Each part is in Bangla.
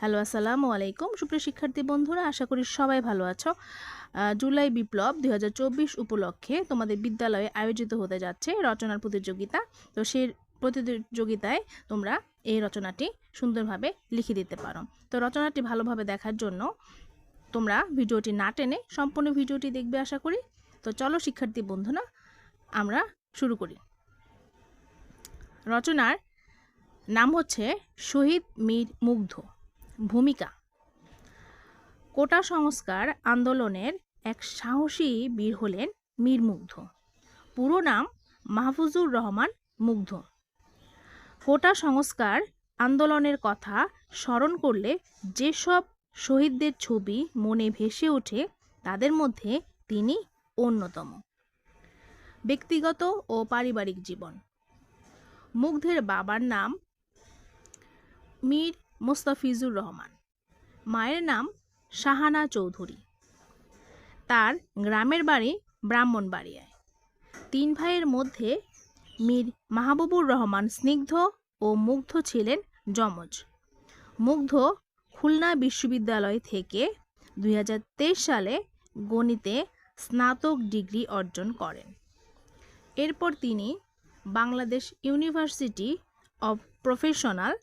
হ্যালো, আসসালামু আলাইকুম। সুপ্রিয় শিক্ষার্থী বন্ধুরা, আশা করি সবাই ভালো আছো। জুলাই বিপ্লব দু হাজার চব্বিশ উপলক্ষে তোমাদের বিদ্যালয়ে আয়োজিত হতে যাচ্ছে রচনার প্রতিযোগিতা। তো সেই প্রতিযোগিতায় তোমরা এই রচনাটি সুন্দরভাবে লিখে দিতে পারো। তো রচনাটি ভালোভাবে দেখার জন্য তোমরা ভিডিওটি না টেনে সম্পূর্ণ ভিডিওটি দেখবে, আশা করি। তো চলো, শিক্ষার্থী বন্ধুরা, আমরা শুরু করি। রচনার নাম হচ্ছে শহীদ মীর মুগ্ধ। ভূমিকা। কোটা সংস্কার আন্দোলনের এক সাহসী বীর হলেন মীর মুগ্ধ। পুরো নাম মাহফুজুর রহমান মুগ্ধ। কোটা সংস্কার আন্দোলনের কথা স্মরণ করলে যেসব শহীদদের ছবি মনে ভেসে ওঠে, তাদের মধ্যে তিনি অন্যতম। ব্যক্তিগত ও পারিবারিক জীবন। মুগ্ধের বাবার নাম মীর মোস্তাফিজুর রহমান। মায়ের নাম শাহানা চৌধুরী। তার গ্রামের বাড়ি ব্রাহ্মণবাড়িয়ায়। তিন ভাইয়ের মধ্যে মীর মাহবুবুর রহমান স্নিগ্ধ ও মুগ্ধ ছিলেন যমজ। মুগ্ধ খুলনা বিশ্ববিদ্যালয় থেকে দুই হাজার তেইশ সালে গণিতে স্নাতক ডিগ্রি অর্জন করেন। এরপর তিনি বাংলাদেশ ইউনিভার্সিটি অব প্রফেশনাল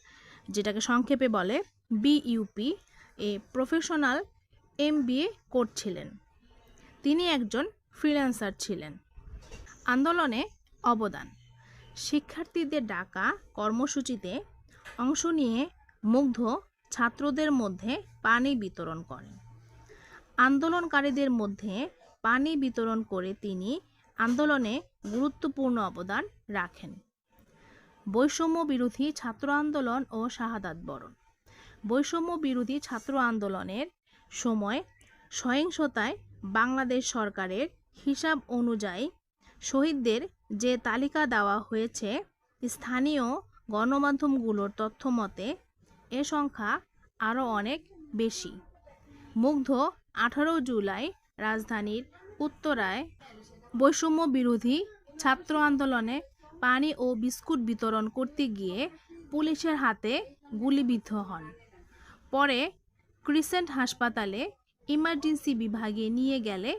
যেটাকে সংক্ষেপে বলে বিইউপি এ প্রফেশনাল এমবিএ করছিলেন। তিনি একজন ফ্রিল্যান্সার ছিলেন। আন্দোলনে অবদান। শিক্ষার্থীদের ডাকা কর্মসূচিতে অংশ নিয়ে মুগ্ধ ছাত্রদের মধ্যে পানি বিতরণ করেন। আন্দোলনকারীদের মধ্যে পানি বিতরণ করে তিনি আন্দোলনে গুরুত্বপূর্ণ অবদান রাখেন। বৈষম্য বিরোধী ছাত্র আন্দোলন ও শাহাদাত বরণ। বৈষম্য বিরোধী ছাত্র আন্দোলনের সময় সহিংসতায় বাংলাদেশ সরকারের হিসাব অনুযায়ী শহীদদের যে তালিকা দেওয়া হয়েছে, স্থানীয় গণমাধ্যমগুলোর তথ্য মতে, এ সংখ্যা আরও অনেক বেশি। মুগ্ধ আঠারো জুলাই রাজধানীর উত্তরায় বৈষম্য বিরোধী ছাত্র আন্দোলনে পানি ও বিস্কুট বিতরণ করতে গিয়ে পুলিশের হাতে গুলিবিদ্ধ হন। পরে ক্রিসেন্ট হাসপাতালে ইমার্জেন্সি বিভাগে নিয়ে গেলে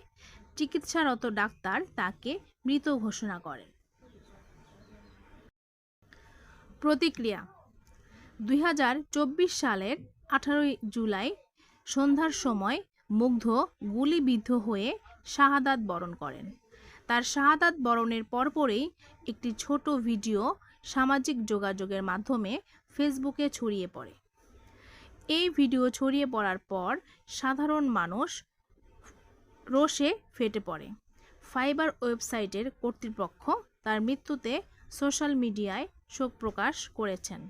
চিকিৎসারত ডাক্তার তাকে মৃত ঘোষণা করেন। প্রতিক্রিয়া, দুই হাজার চব্বিশ সালের আঠারোই জুলাই সন্ধ্যার সময় মুগ্ধ, গুলিবিদ্ধ হয়ে শাহাদাত বরণ করেন। তার শাহাদাত বরণের পরপরই একটি ছোট ভিডিও সামাজিক যোগাযোগের মাধ্যমে ফেসবুকে ছড়িয়ে পড়ে। এই ভিডিও ছড়িয়ে পড়ার পর সাধারণ মানুষ রোষে ফেটে পড়ে। ফাইবার ওয়েবসাইটের কর্তৃপক্ষ তার মৃত্যুতে সোশ্যাল মিডিয়ায় শোক প্রকাশ করেছেন।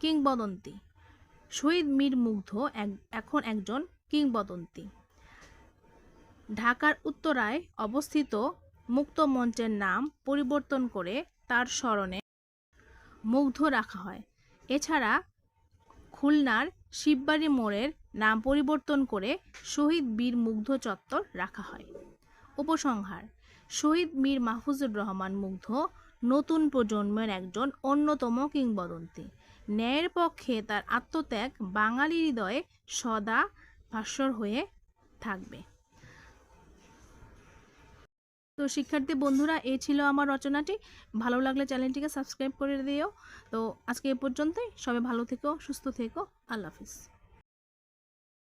কিংবদন্তি। শহীদ মীর মুগ্ধ এখন একজন কিংবদন্তি। ঢাকার উত্তরায় অবস্থিত মুক্ত মঞ্চের নাম পরিবর্তন করে তার স্মরণে মুগ্ধ রাখা হয়। এছাড়া খুলনার শিববাড়ি মোড়ের নাম পরিবর্তন করে শহীদ বীর মুগ্ধ চত্বর রাখা হয়। উপসংহার, শহীদ মীর মাহফুজুর রহমান মুগ্ধ নতুন প্রজন্মের একজন অন্যতম কিংবদন্তি। ন্যায়ের পক্ষে তার আত্মত্যাগ বাঙালি হৃদয়ে সদা ভাস্বর হয়ে থাকবে। তো শিক্ষার্থী বন্ধুরা, এই ছিল আমার রচনাটি। ভালো লাগলে চ্যানেলটিকে সাবস্ক্রাইব করে দিও। তো আজকে এ পর্যন্তই। সবাই ভালো থেকো, সুস্থ থেকো। আল্লাহ হাফিজ।